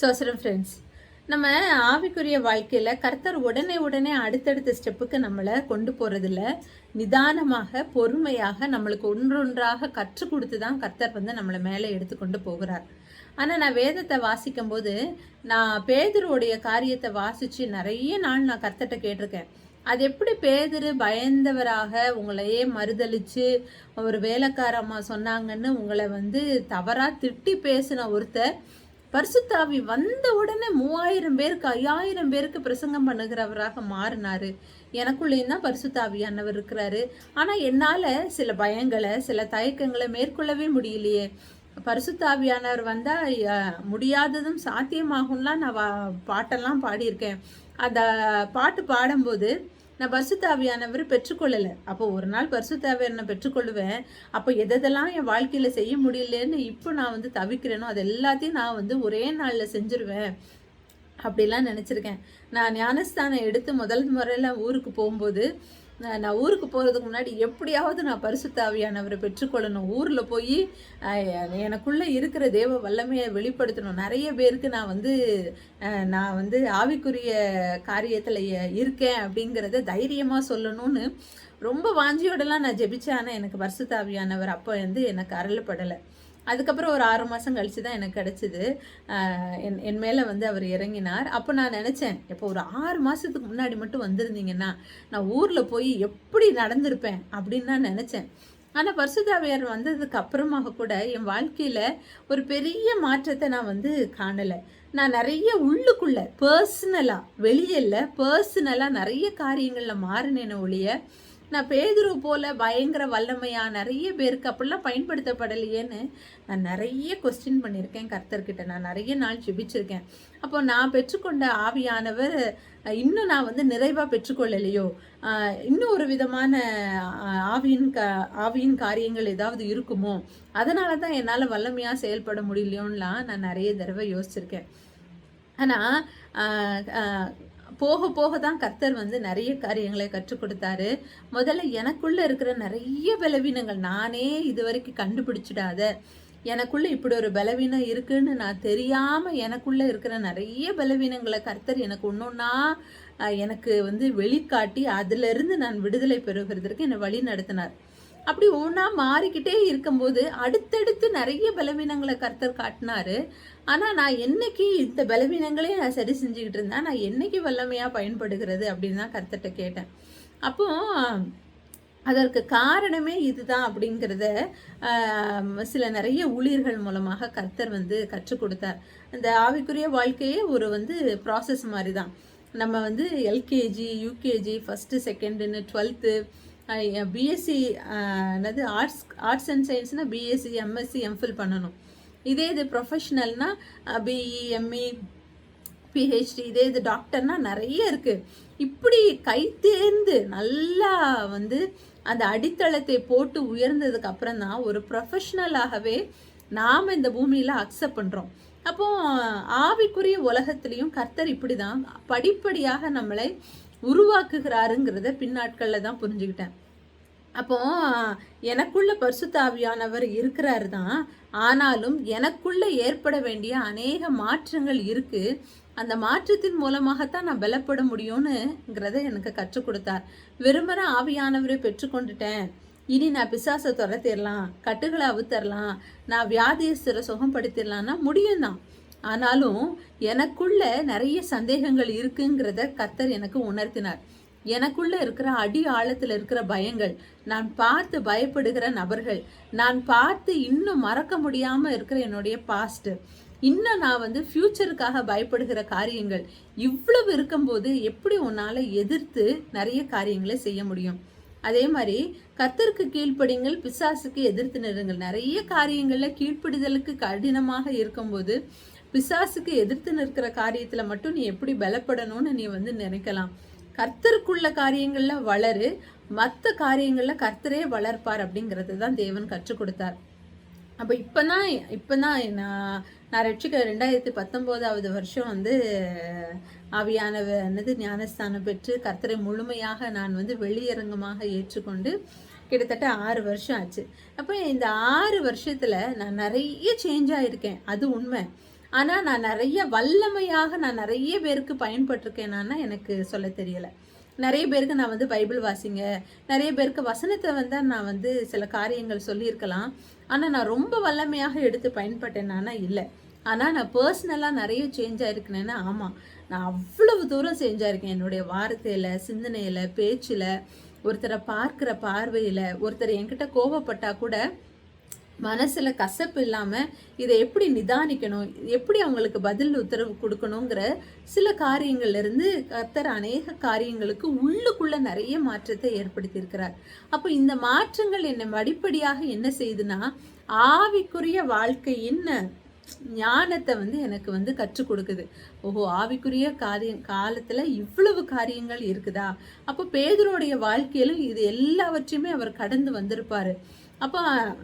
சோசரம் friends நம்ம ஆவிக்குரிய வாழ்க்கையில் கர்த்தர் உடனே உடனே அடுத்தடுத்த ஸ்டெப்புக்கு நம்மளை கொண்டு போகிறதில்ல நிதானமாக பொறுமையாக நம்மளுக்கு ஒன்றொன்றாக கற்றுக் கொடுத்து தான் கர்த்தர் வந்து நம்மளை மேலே எடுத்துக்கொண்டு போகிறார். ஆனால் நான் வேதத்தை வாசிக்கும்போது நான் பேதருடைய காரியத்தை வாசித்து நிறைய நாள் நான் கர்த்தர்கிட்ட கேட்டிருக்கேன். அது எப்படி பேதரு பயந்தவராக உங்களையே மறுதளிச்சு ஒரு வேலைக்காரம்மா சொன்னாங்கன்னு உங்களை வந்து தவறாக திட்டி பேசின ஒருத்தர் பரிசுத்தாவி வந்த உடனே மூவாயிரம் பேருக்கு ஐயாயிரம் பேருக்கு பிரசங்கம் பண்ணுகிறவராக மாறினாரு. எனக்குள்ளேயும் தான் பரிசுத்தாவியானவர் இருக்கிறாரு. ஆனால் என்னால் சில பயங்களை சில தயக்கங்களை மேற்கொள்ளவே முடியலையே. பரிசுத்தாவியானவர் வந்தால் முடியாததும் சாத்தியமாகும்லாம் நான் வா- பாட்டெல்லாம் பாடியிருக்கேன். அந்த பாட்டு பாடும்போது நான் பரிசுத்தாவியானவர் பெற்றுக்கொள்ளலை. அப்போ ஒரு நாள் பரிசுத்தாவியான பெற்றுக்கொள்ளுவேன். அப்போ எதெல்லாம் என் வாழ்க்கையில் செய்ய முடியலன்னு இப்போ நான் வந்து தவிக்கிறேனோ அது எல்லாத்தையும் நான் வந்து ஒரே நாளில் செஞ்சுருவேன். அப்படிலாம் நினச்சிருக்கேன். நான் ஞானஸ்தானம் எடுத்து முதல் முறையில் ஊருக்கு போகும்போது நான் ஊருக்கு போகிறதுக்கு முன்னாடி எப்படியாவது நான் பரிசுத்தாவியானவரை பெற்றுக்கொள்ளணும். ஊரில் போய் எனக்குள்ளே இருக்கிற தேவ வல்லமையை வெளிப்படுத்தணும். நிறைய பேருக்கு நான் வந்து நான் வந்து ஆவிக்குரிய காரியத்தில் இருக்கேன் அப்படிங்கிறத தைரியமாக சொல்லணும்னு ரொம்ப வாஞ்சியோடலாம் நான் ஜெபிச்சேன். ஆனால் எனக்கு பரிசுத்தாவியானவர் அப்போ வந்து எனக்கு அருளப்படலை. அதுக்கப்புறம் ஒரு ஆறு மாதம் கழிச்சு தான் எனக்கு கிடச்சிது. என் என் மேலே வந்து அவர் இறங்கினார். அப்போ நான் நினச்சேன் இப்போ ஒரு ஆறு மாதத்துக்கு முன்னாடி மட்டும் வந்திருந்தீங்கன்னா நான் ஊரில் போய் எப்படி நடந்திருப்பேன் அப்படின்னு நான் நினச்சேன். ஆனால் பரிசுதாவியார் வந்ததுக்கு அப்புறமாக கூட என் வாழ்க்கையில் ஒரு பெரிய மாற்றத்தை நான் வந்து காணலை. நான் நிறைய உள்ளுக்குள்ளே பர்சனலாக வெளியே இல்லை பர்சனலாக நிறைய காரியங்களில் மாறினேன ஒழிய நான் பேதுரு போல பயங்கர வல்லமையாக நிறைய பேருக்கு அப்படிலாம் பயன்படுத்தப்படலையேன்னு நான் நிறைய கொஸ்டின் பண்ணியிருக்கேன் கர்த்தர்கிட்ட. நான் நிறைய நாள் ஜெபிச்சிருக்கேன். அப்போ நான் பெற்றுக்கொண்ட ஆவியானவர் இன்னும் நான் வந்து நிறைவாக பெற்றுக்கொள்ளலையோ? இன்னும் ஒரு விதமான ஆவியின் க ஆவியின் காரியங்கள் ஏதாவது இருக்குமோ? அதனால தான் என்னால் வல்லமையாக செயல்பட முடியலையோன்னெலாம் நான் நிறைய தடவை யோசிச்சிருக்கேன். ஆனால் போக போக தான் கர்த்தர் வந்து நிறைய காரியங்களை கற்றுக் கொடுத்தாரு. முதல்ல எனக்குள்ள இருக்கிற நிறைய பலவீனங்கள் நானே இது வரைக்கும் கண்டுபிடிச்சிடாத. எனக்குள்ள இப்படி ஒரு பலவீனம் இருக்குன்னு நான் தெரியாம எனக்குள்ள இருக்கிற நிறைய பலவீனங்களை கர்த்தர் எனக்கு ஒன்னொன்னா எனக்கு வந்து வெளிக்காட்டி அதுல இருந்து நான் விடுதலை பெறுகிறதற்கு என்னை வழி நடத்தினார். அப்படி ஒன்றா மாறிக்கிட்டே இருக்கும்போது அடுத்தடுத்து நிறைய பலவீனங்களை கர்த்தர் காட்டினாரு. ஆனால் நான் என்னைக்கு இந்த பலவீனங்களே நான் சரி செஞ்சுக்கிட்டு இருந்தேன்? நான் என்னைக்கு வல்லமையாக பயன்படுகிறது? அப்படின்னு தான் கர்த்தர்கிட்ட கேட்டேன். அப்போ அதற்கு காரணமே இதுதான் அப்படிங்கிறத சில நிறைய ஊழியர்கள் மூலமாக கர்த்தர் வந்து கற்றுக் கொடுத்தார். அந்த ஆவிக்குரிய வாழ்க்கையே ஒரு வந்து ப்ராசஸ் மாதிரி தான். நம்ம வந்து எல்கேஜி யூகேஜி ஃபஸ்ட்டு செகண்டுன்னு டுவெல்த்து பிஎஸ்சி என்னது ஆர்ட்ஸ் ஆர்ட்ஸ் அண்ட் சயின்ஸ்னால் பிஎஸ்சி எம்எஸ்சி எம்ஃபில் பண்ணணும். இதே இது ப்ரொஃபஷ்னல்னால் பிஇ எம்இ பிஹெச்டி இதே இது டாக்டர்னால் நிறைய இருக்குது இப்படி கை தேர்ந்து நல்லா வந்து அந்த அடித்தளத்தை போட்டு உயர்ந்ததுக்கு அப்புறம் தான் ஒரு ப்ரொஃபஷ்னலாகவே நாம் இந்த பூமியில் அக்செப்ட் பண்ணுறோம் அப்போ ஆவிக்குரிய உலகத்துலேயும் கர்த்தர் இப்படி தான் படிப்படியாக நம்மளை உருவாக்குகிறாருங்கிறத பின்னாட்களில் தான் புரிஞ்சுக்கிட்டேன். அப்போ எனக்குள்ள பரிசுத்தாவியானவர் இருக்கிறாரு தான் ஆனாலும் எனக்குள்ள ஏற்பட வேண்டிய அநேக மாற்றங்கள் இருக்கு. அந்த மாற்றத்தின் மூலமாகத்தான் நான் பலப்பட முடியும்னுங்கிறத எனக்கு கற்றுக் கொடுத்தார். வெறுமன ஆவியானவரை பெற்றுக்கொண்டுட்டேன் இனி நான் பிசாசை துரத்திடலாம் கட்டுகளை அவுத்தரலாம் நான் வியாதியஸ்தரை சுகப்படுத்திடலாம்னா முடியும் தான் ஆனாலும் எனக்குள்ள நிறைய சந்தேகங்கள் இருக்குங்கிறத கர்த்தர் எனக்கு உணர்த்தினார். எனக்குள்ள இருக்கிற அடி ஆழத்தில் இருக்கிற பயங்கள் நான் பார்த்து பயப்படுகிற நபர்கள் நான் பார்த்து இன்னும் மறக்க முடியாம இருக்கிற என்னுடைய பாஸ்ட் இன்னும் நான் வந்து ஃப்யூச்சருக்காக பயப்படுகிற காரியங்கள் இவ்வளவு இருக்கும்போது எப்படி உன்னால எதிர்த்து நிறைய காரியங்களை செய்ய முடியும்? அதே மாதிரி கத்தருக்கு கீழ்ப்படிங்கள் பிசாசுக்கு எதிர்த்து நிறுங்கள் நிறைய காரியங்களில் கீழ்ப்படிதலுக்கு கடினமாக இருக்கும்போது பிசாசுக்கு எதிர்த்து நிற்கிற காரியத்தில் மட்டும் நீ எப்படி பலப்படணும்னு நீ வந்து நினைக்கலாம். கர்த்தருக்குள்ள காரியங்களில் வளரு மற்ற காரியங்களில் கர்த்தரே வளர்ப்பார் அப்படிங்கிறது தான் தேவன் கற்றுக் கொடுத்தார். அப்போ இப்போ தான் இப்போ தான் நான் நான் ரட்சிக்க ரெண்டாயிரத்தி பத்தொம்போதாவது வருஷம் வந்து ஆவியானவ என்னது ஞானஸ்தானம் பெற்று கர்த்தரை முழுமையாக நான் வந்து வெளியரங்கமாக ஏற்றுக்கொண்டு கிட்டத்தட்ட ஆறு வருஷம் ஆச்சு. அப்போ இந்த ஆறு வருஷத்தில் நான் நிறைய சேஞ்ச் ஆகிருக்கேன் அது உண்மை. ஆனால் நான் நிறைய வல்லமையாக நான் நிறைய பேருக்கு பயன்பட்டிருக்கேனான்னா எனக்கு சொல்ல தெரியலை. நிறைய பேருக்கு நான் வந்து பைபிள் வாசிங்க நிறைய பேருக்கு வசனத்தை வந்து நான் வந்து சில காரியங்கள் சொல்லியிருக்கலாம். ஆனால் நான் ரொம்ப வல்லமையாக எடுத்து பயன்பட்டேனானா இல்லை. ஆனால் நான் பர்சனலாக நிறைய சேஞ்ச் ஆயிருக்கேன்னா ஆமாம் நான் அவ்வளவு தூரம் செஞ்சாயிருக்கேன் என்னுடைய வார்த்தையில் சிந்தனையில் பேச்சில் ஒருத்தரை பார்க்குற பார்வையில் ஒருத்தர் என்கிட்ட கோபப்பட்டால் கூட மனசில் கசப்பு இல்லாமல் இதை எப்படி நிதானிக்கணும்? எப்படி அவங்களுக்கு பதில் உத்தரவு கொடுக்கணுங்கிற சில காரியங்கள்லேருந்து கர்த்தர் அநேக காரியங்களுக்கு உள்ளுக்குள்ளே நிறைய மாற்றத்தை ஏற்படுத்தியிருக்கிறார். அப்போ இந்த மாற்றங்கள் என்னை அடிப்படையாக என்ன செய்யுதுன்னா ஆவிக்குரிய வாழ்க்கையின் ஞானத்தை வந்து எனக்கு வந்து கற்றுக் கொடுக்குது. ஓஹோ ஆவிக்குரிய காரியம் காலத்தில் இவ்வளவு காரியங்கள் இருக்குதா? அப்போ பேதருடைய வாழ்க்கையிலும் இது எல்லாவற்றையுமே அவர் கடந்து வந்திருப்பார். அப்போ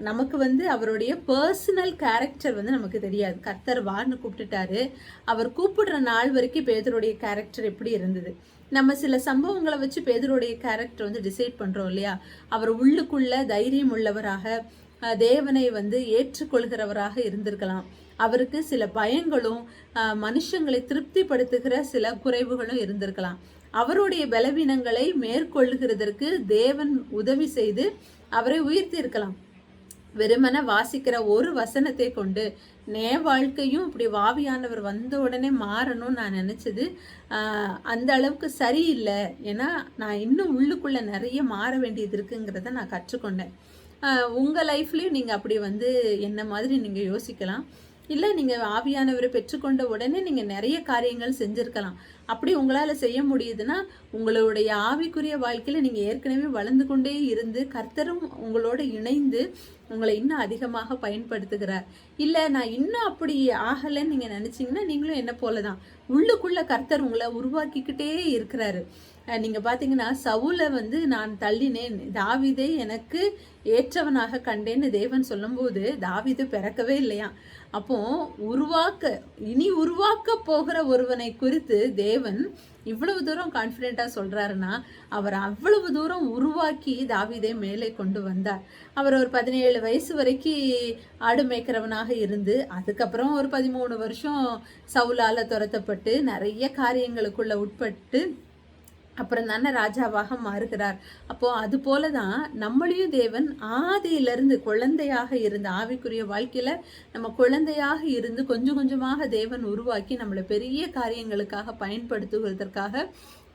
நமக்கு வந்து அவருடைய பர்சனல் கேரக்டர் வந்து நமக்கு தெரியாது. கர்த்தர் வான்னு கூப்பிட்டுட்டாரு. அவர் கூப்பிடுற நாள் வரைக்கும் பேதருடைய கேரக்டர் எப்படி இருந்தது? நம்ம சில சம்பவங்களை வச்சு பேதருடைய கேரக்டர் வந்து டிசைட் பண்ணுறோம் இல்லையா? அவர் உள்ளுக்குள்ள தைரியம் உள்ளவராக தேவனை வந்து ஏற்றுக்கொள்கிறவராக இருந்திருக்கலாம். அவருக்கு சில பயங்களும் மனுஷங்களை திருப்திப்படுத்துகிற சில குறைவுகளும் இருந்திருக்கலாம். அவருடைய பலவீனங்களை மேற்கொள்கிறதற்கு தேவன் உதவி செய்து அவரை உயிர்த்திருக்கலாம். வெறுமன வாசிக்கிற ஒரு வசனத்தை கொண்டு நே வாழ்க்கையும் இப்படி வாவியானவர் வந்த உடனே மாறணும்னு நான் நினச்சது. அந்த அளவுக்கு சரியில்லை. ஏன்னா நான் இன்னும் உள்ளுக்குள்ளே நிறைய மாற வேண்டியது இருக்குங்கிறத நான் கற்றுக்கொண்டேன். உங்கள் லைஃப்லேயும் நீங்கள் அப்படி வந்து என்ன மாதிரி நீங்கள் யோசிக்கலாம். இல்லை நீங்கள் ஆவியானவரை பெற்றுக்கொண்ட உடனே நீங்கள் நிறைய காரியங்கள் செஞ்சுருக்கலாம். அப்படி உங்களால் செய்ய முடியுதுன்னா உங்களுடைய ஆவிக்குரிய வாழ்க்கையில் நீங்கள் ஏற்கனவே வளர்ந்து கொண்டே இருந்து கர்த்தரும் உங்களோட இணைந்து உங்களை இன்னும் அதிகமாக பயன்படுத்துகிறார். இல்லை நான் இன்னும் அப்படி ஆகலைன்னு நீங்கள் நினச்சிங்கன்னா நீங்களும் என்ன போல தான் உள்ளுக்குள்ளே கர்த்தர் உங்களை உருவாக்கிக்கிட்டே இருக்கிறாரு. நீங்கள் பார்த்தீங்கன்னா சவுலை வந்து நான் தள்ளினேன். தாவிதை எனக்கு ஏற்றவனாக கண்டேன்னு தேவன் சொல்லும்போது தாவிது பிறக்கவே இல்லையா? அப்போ உருவாக்க இனி உருவாக்க போகிற ஒருவனை குறித்து தேவன் இவ்வளவு தூரம் கான்ஃபிடென்ட்டாக சொல்கிறாருன்னா அவர் அவ்வளவு தூரம் உருவாக்கி தாவிதை மேலே கொண்டு வந்தார். அவர் ஒரு பதினேழு வயசு வரைக்கும் ஆடு மேய்க்கிறவனாக இருந்து அதுக்கப்புறம் ஒரு பதிமூணு வருஷம் சவுலால் துரத்தப்பட்டு நிறைய காரியங்களுக்குள்ள உட்பட்டு அப்புறம் தானே ராஜாவாக மாறுகிறார். அப்போ அது போல தான் நம்மளையும் தேவன் ஆதியிலிருந்து குழந்தையாக இருந்து ஆவிக்குரிய வாழ்க்கையில நம்ம குழந்தையாக இருந்து கொஞ்சம் கொஞ்சமாக தேவன் உருவாக்கி நம்மளை பெரிய காரியங்களுக்காக பயன்படுத்துவதற்காக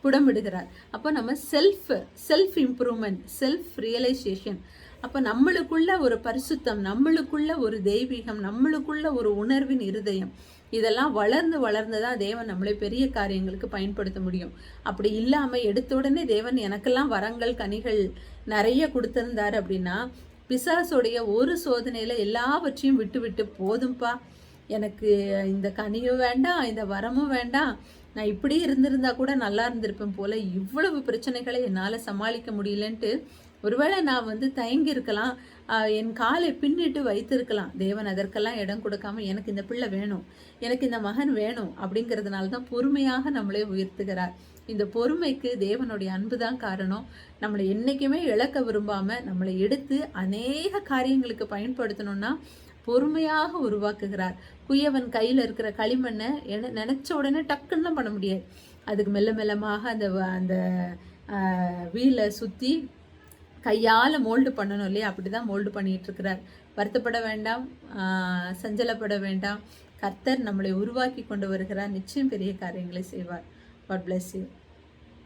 புடமிடுகிறார். அப்போ நம்ம self self improvement self realization அப்போ நம்மளுக்குள்ள ஒரு பரிசுத்தம் நம்மளுக்குள்ள ஒரு தெய்வீகம் நம்மளுக்குள்ள ஒரு உணர்வின் இருதயம். இதெல்லாம் வளர்ந்து வளர்ந்து தான் தேவன் நம்மளை பெரிய காரியங்களுக்கு பயன்படுத்த முடியும். அப்படி இல்லாமல் எடுத்த உடனே தேவன் எனக்கெல்லாம் வரங்கள் கனிகள் நிறைய கொடுத்துருந்தாரு அப்படின்னா பிசாசுடைய ஒரு சோதனையில் எல்லாவற்றையும் விட்டு விட்டு போதும்பா. எனக்கு இந்த கனியும் வேண்டாம் இந்த வரமும் வேண்டாம். நான் இப்படி இருந்திருந்தா கூட நல்லா இருந்திருப்பேன் போல இவ்வளவு பிரச்சனைகளை என்னால் சமாளிக்க முடியலன்ட்டு ஒருவேளை நான் வந்து தயங்கி இருக்கலாம் என் காலை பின்னிட்டு வைத்திருக்கலாம். தேவன் அதற்கெல்லாம் இடம் கொடுக்காம எனக்கு இந்த பிள்ளை வேணும் எனக்கு இந்த மகன் வேணும் அப்படிங்கிறதுனால தான் பொறுமையாக நம்மளே உயர்த்துகிறார். இந்த பொறுமைக்கு தேவனுடைய அன்பு தான் காரணம். நம்மளை என்றைக்குமே இழக்க விரும்பாமல் நம்மளை எடுத்து அநேக காரியங்களுக்கு பயன்படுத்தணும்னா பொறுமையாக உருவாக்குகிறார். குயவன் கையில் இருக்கிற களிமண்ணை நினச்ச உடனே டக்குன்னு பண்ண முடியாது. அதுக்கு மெல்ல மெல்லமாக அந்த அந்த வீலை சுற்றி கையால் மோல்டு பண்ணணும் இல்லையா? அப்படி தான் மோல்டு பண்ணிகிட்ருக்கிறார் வருத்தப்பட வேண்டாம். சஞ்சலப்பட வேண்டாம். கர்த்தர் நம்மளை உருவாக்கி கொண்டு வருகிறார். நிச்சயம் பெரிய காரியங்களை செய்வார். God bless you